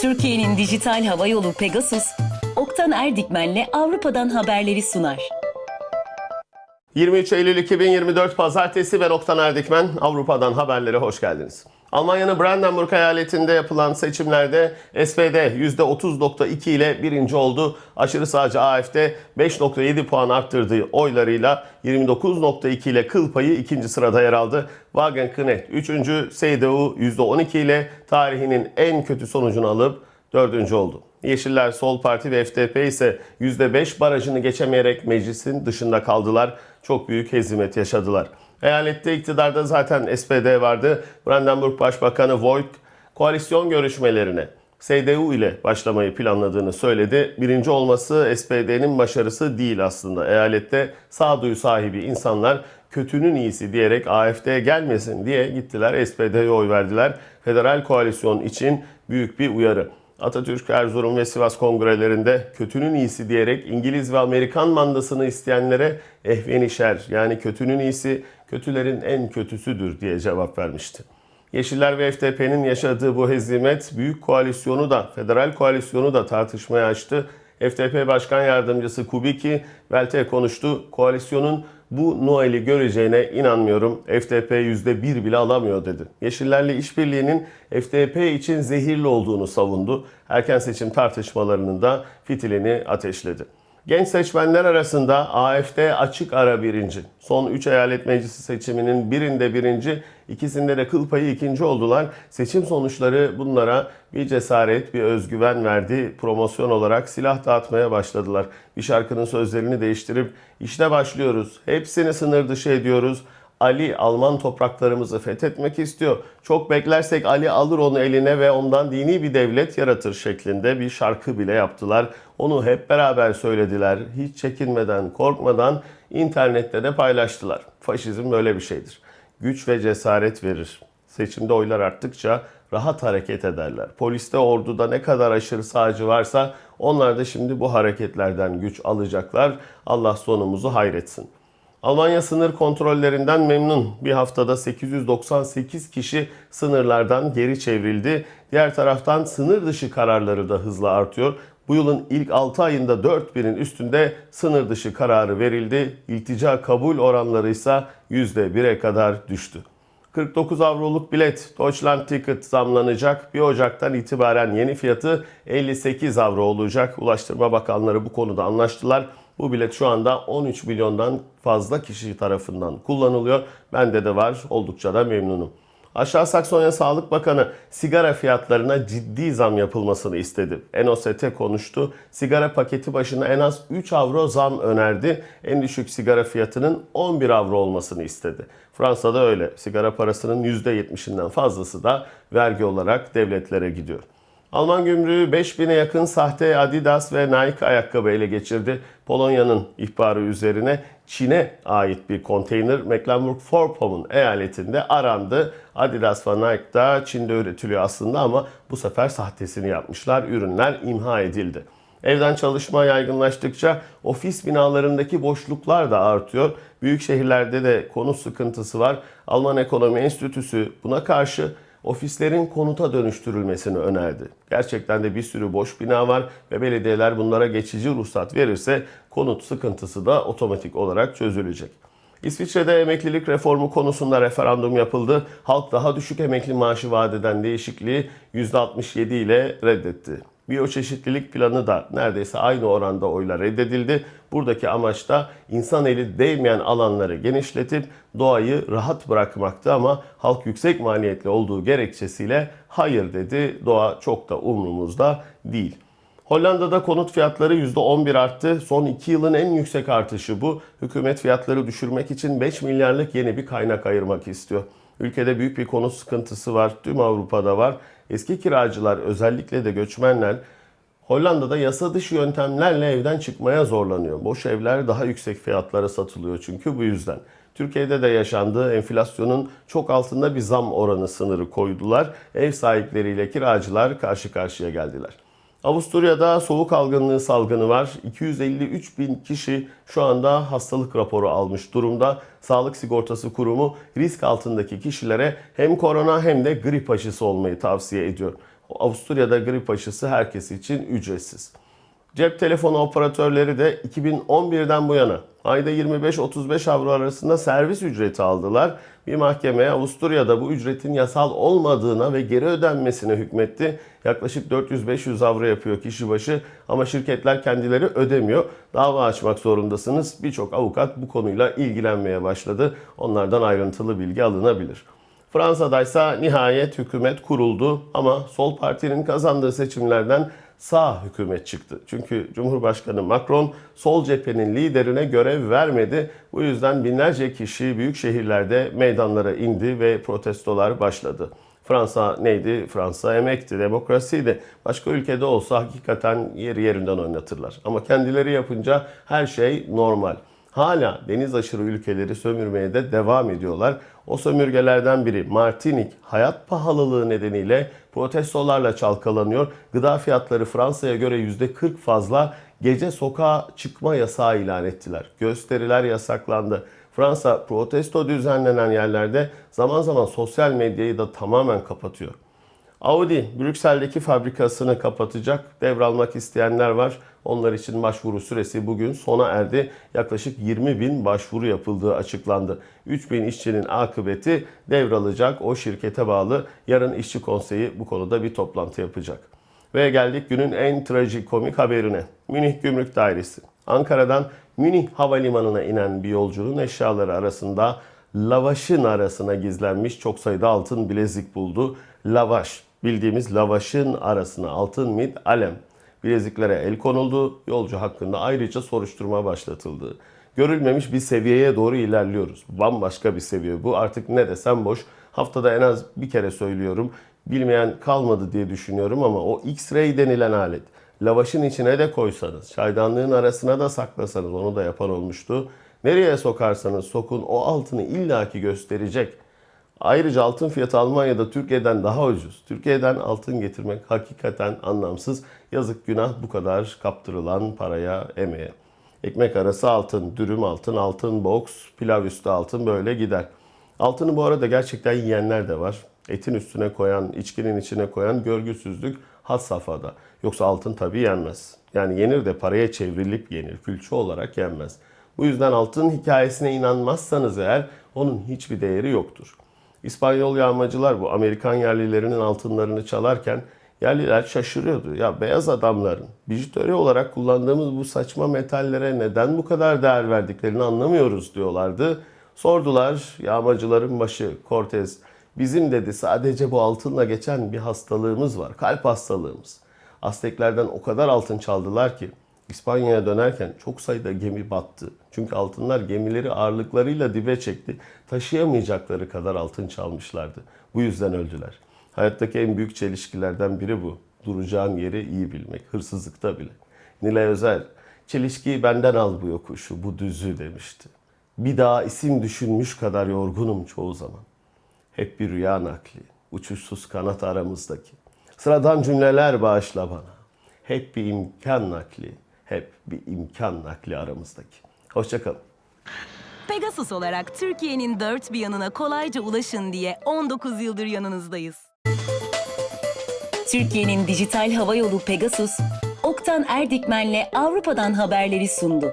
Türkiye'nin dijital hava yolu Pegasus, Oktan Erdikmen'le Avrupa'dan haberleri sunar. 23 Eylül 2024 Pazartesi ve Oktan Erdikmen Avrupa'dan haberlere hoş geldiniz. Almanya'nın Brandenburg eyaletinde yapılan seçimlerde SPD %30.2 ile birinci oldu. Aşırı sağcı AFD 5.7 puan arttırdığı oylarıyla 29.2 ile kıl payı ikinci sırada yer aldı. Wagenknecht 3. CDU %12 ile tarihinin en kötü sonucunu alıp dördüncü oldu. Yeşiller, Sol Parti ve FDP ise %5 barajını geçemeyerek meclisin dışında kaldılar. Çok büyük hezimet yaşadılar. Eyalette iktidarda zaten SPD vardı. Brandenburg Başbakanı Voigt koalisyon görüşmelerine CDU ile başlamayı planladığını söyledi. Birinci olması SPD'nin başarısı değil aslında. Eyalette sağduyu sahibi insanlar kötünün iyisi diyerek AFD'ye gelmesin diye gittiler SPD'ye oy verdiler. Federal koalisyon için büyük bir uyarı. Atatürk, Erzurum ve Sivas kongrelerinde kötünün iyisi diyerek İngiliz ve Amerikan mandasını isteyenlere ehvenişer yani kötünün iyisi kötülerin en kötüsüdür diye cevap vermişti. Yeşiller ve FDP'nin yaşadığı bu hezimet büyük koalisyonu da, federal koalisyonu da tartışmaya açtı. FDP Başkan Yardımcısı Kubicki, Velte konuştu. Koalisyonun bu Noel'i göreceğine inanmıyorum. FDP %1 bile alamıyor dedi. Yeşillerle işbirliğinin FDP için zehirli olduğunu savundu. Erken seçim tartışmalarının da fitilini ateşledi. Genç seçmenler arasında AFD açık ara birinci. Son 3 eyalet meclisi seçiminin birinde birinci, ikisinde de kıl payı ikinci oldular. Seçim sonuçları bunlara bir cesaret, bir özgüven verdi. Promosyon olarak silah dağıtmaya başladılar. Bir şarkının sözlerini değiştirip işte başlıyoruz. Hepsini sınır dışı ediyoruz. Ali Alman topraklarımızı fethetmek istiyor. Çok beklersek Ali alır onu eline ve ondan dini bir devlet yaratır şeklinde bir şarkı bile yaptılar. Onu hep beraber söylediler. Hiç çekinmeden, korkmadan internette de paylaştılar. Faşizm böyle bir şeydir. Güç ve cesaret verir. Seçimde oylar arttıkça rahat hareket ederler. Poliste, orduda ne kadar aşırı sağcı varsa onlar da şimdi bu hareketlerden güç alacaklar. Allah sonumuzu hayretsin. Almanya sınır kontrollerinden memnun. Bir haftada 898 kişi sınırlardan geri çevrildi. Diğer taraftan sınır dışı kararları da hızla artıyor. Bu yılın ilk 6 ayında 4000'in üstünde sınır dışı kararı verildi. İltica kabul oranları ise %1'e kadar düştü. 49 avroluk bilet Deutschland Ticket zamlanacak. 1 Ocak'tan itibaren yeni fiyatı 58 avro olacak. Ulaştırma Bakanları bu konuda anlaştılar. Bu bilet şu anda 13 milyondan fazla kişi tarafından kullanılıyor. Bende de var. Oldukça da memnunum. Aşağı Saksonya Sağlık Bakanı sigara fiyatlarına ciddi zam yapılmasını istedi. Enoset'e konuştu. Sigara paketi başına en az 3 avro zam önerdi. En düşük sigara fiyatının 11 avro olmasını istedi. Fransa'da öyle. Sigara parasının %70'inden fazlası da vergi olarak devletlere gidiyor. Alman gümrüğü 5000'e yakın sahte Adidas ve Nike ayakkabı ele geçirdi. Polonya'nın ihbarı üzerine Çin'e ait bir konteyner Mecklenburg-Vorpommern eyaletinde arandı. Adidas ve Nike da Çin'de üretiliyor aslında ama bu sefer sahtesini yapmışlar. Ürünler imha edildi. Evden çalışma yaygınlaştıkça ofis binalarındaki boşluklar da artıyor. Büyük şehirlerde de konut sıkıntısı var. Alman Ekonomi Enstitüsü buna karşı ofislerin konuta dönüştürülmesini önerdi. Gerçekten de bir sürü boş bina var ve belediyeler bunlara geçici ruhsat verirse konut sıkıntısı da otomatik olarak çözülecek. İsviçre'de emeklilik reformu konusunda referandum yapıldı. Halk daha düşük emekli maaşı vaat eden değişikliği %67 ile reddetti. Biyoçeşitlilik planı da neredeyse aynı oranda oyla reddedildi. Buradaki amaç da insan eli değmeyen alanları genişletip doğayı rahat bırakmaktı ama halk yüksek maliyetli olduğu gerekçesiyle hayır dedi. Doğa çok da umrumuzda değil. Hollanda'da konut fiyatları %11 arttı. Son 2 yılın en yüksek artışı bu. Hükümet fiyatları düşürmek için 5 milyarlık yeni bir kaynak ayırmak istiyor. Ülkede büyük bir konut sıkıntısı var. Tüm Avrupa'da var. Eski kiracılar özellikle de göçmenler Hollanda'da yasa dışı yöntemlerle evden çıkmaya zorlanıyor. Boş evler daha yüksek fiyatlara satılıyor çünkü bu yüzden. Türkiye'de de yaşandığı enflasyonun çok altında bir zam oranı sınırı koydular. Ev sahipleriyle kiracılar karşı karşıya geldiler. Avusturya'da soğuk algınlığı salgını var. 253 bin kişi şu anda hastalık raporu almış durumda. Sağlık Sigortası Kurumu risk altındaki kişilere hem korona hem de grip aşısı olmayı tavsiye ediyor. Avusturya'da grip aşısı herkes için ücretsiz. Cep telefonu operatörleri de 2011'den bu yana ayda 25-35 avro arasında servis ücreti aldılar. Bir mahkeme Avusturya'da bu ücretin yasal olmadığına ve geri ödenmesine hükmetti. Yaklaşık 400-500 avro yapıyor kişi başı ama şirketler kendileri ödemiyor. Dava açmak zorundasınız. Birçok avukat bu konuyla ilgilenmeye başladı. Onlardan ayrıntılı bilgi alınabilir. Fransa'daysa nihayet hükümet kuruldu ama sol partinin kazandığı seçimlerden sağ hükümet çıktı. Çünkü Cumhurbaşkanı Macron sol cephenin liderine görev vermedi. Bu yüzden binlerce kişi büyük şehirlerde meydanlara indi ve protestolar başladı. Fransa neydi? Fransa emekti, demokrasiydi. Başka ülkede olsa hakikaten yeri yerinden oynatırlar. Ama kendileri yapınca her şey normal. Hala deniz aşırı ülkeleri sömürmeye de devam ediyorlar. O sömürgelerden biri Martinik hayat pahalılığı nedeniyle protestolarla çalkalanıyor. Gıda fiyatları Fransa'ya göre %40 fazla. Gece sokağa çıkma yasağı ilan ettiler. Gösteriler yasaklandı. Fransa protesto düzenlenen yerlerde zaman zaman sosyal medyayı da tamamen kapatıyor. Audi Brüksel'deki fabrikasını kapatacak. Devralmak isteyenler var. Onlar için başvuru süresi bugün sona erdi. Yaklaşık 20 bin başvuru yapıldığı açıklandı. 3 bin işçinin akıbeti devralacak o şirkete bağlı. Yarın işçi konseyi bu konuda bir toplantı yapacak. Ve geldik günün en trajikomik haberine. Münih Gümrük Dairesi. Ankara'dan Münih Havalimanı'na inen bir yolcunun eşyaları arasında lavaşın arasına gizlenmiş çok sayıda altın bilezik buldu. Lavaş, bildiğimiz lavaşın arasına altın mit alem. Bileziklere el konuldu. Yolcu hakkında ayrıca soruşturma başlatıldı. Görülmemiş bir seviyeye doğru ilerliyoruz. Bambaşka bir seviye bu. Artık ne desem boş. Haftada en az bir kere söylüyorum. Bilmeyen kalmadı diye düşünüyorum ama o X-ray denilen alet. Lavaşın içine de koysanız, çaydanlığın arasına da saklasanız onu da yapan olmuştu. Nereye sokarsanız sokun o altını illaki gösterecek. Ayrıca altın fiyatı Almanya'da Türkiye'den daha ucuz. Türkiye'den altın getirmek hakikaten anlamsız. Yazık günah bu kadar kaptırılan paraya, emeğe. Ekmek arası altın, dürüm altın, altın box, pilav üstü altın böyle gider. Altını bu arada gerçekten yiyenler de var. Etin üstüne koyan, içkinin içine koyan görgüsüzlük had safhada. Yoksa altın tabii yenmez. Yani yenir de paraya çevrilip yenir. Külçe olarak yenmez. Bu yüzden altın hikayesine inanmazsanız eğer onun hiçbir değeri yoktur. İspanyol yağmacılar bu Amerikan yerlilerinin altınlarını çalarken yerliler şaşırıyordu. Ya beyaz adamların bijuteri olarak kullandığımız bu saçma metallere neden bu kadar değer verdiklerini anlamıyoruz diyorlardı. Sordular yağmacıların başı Cortez. Bizim dedi sadece bu altınla geçen bir hastalığımız var. Kalp hastalığımız. Azteklerden o kadar altın çaldılar ki İspanya'ya dönerken çok sayıda gemi battı. Çünkü altınlar gemileri ağırlıklarıyla dibe çekti. Taşıyamayacakları kadar altın çalmışlardı. Bu yüzden öldüler. Hayattaki en büyük çelişkilerden biri bu. Duracağın yeri iyi bilmek. Hırsızlıkta bile. Nilay Özel, çelişkiyi benden al bu yokuşu, bu düzü demişti. Bir daha isim düşünmüş kadar yorgunum çoğu zaman. Hep bir rüya nakli, uçuşsuz kanat aramızdaki. Sıradan cümleler bağışla bana. Hep bir imkan nakli, hep bir imkan nakli aramızdaki. Hoşçakalın. Pegasus olarak Türkiye'nin dört bir yanına kolayca ulaşın diye 19 yıldır yanınızdayız. Türkiye'nin dijital hava yolu Pegasus, Oktan Erdikmen'le Avrupa'dan haberleri sundu.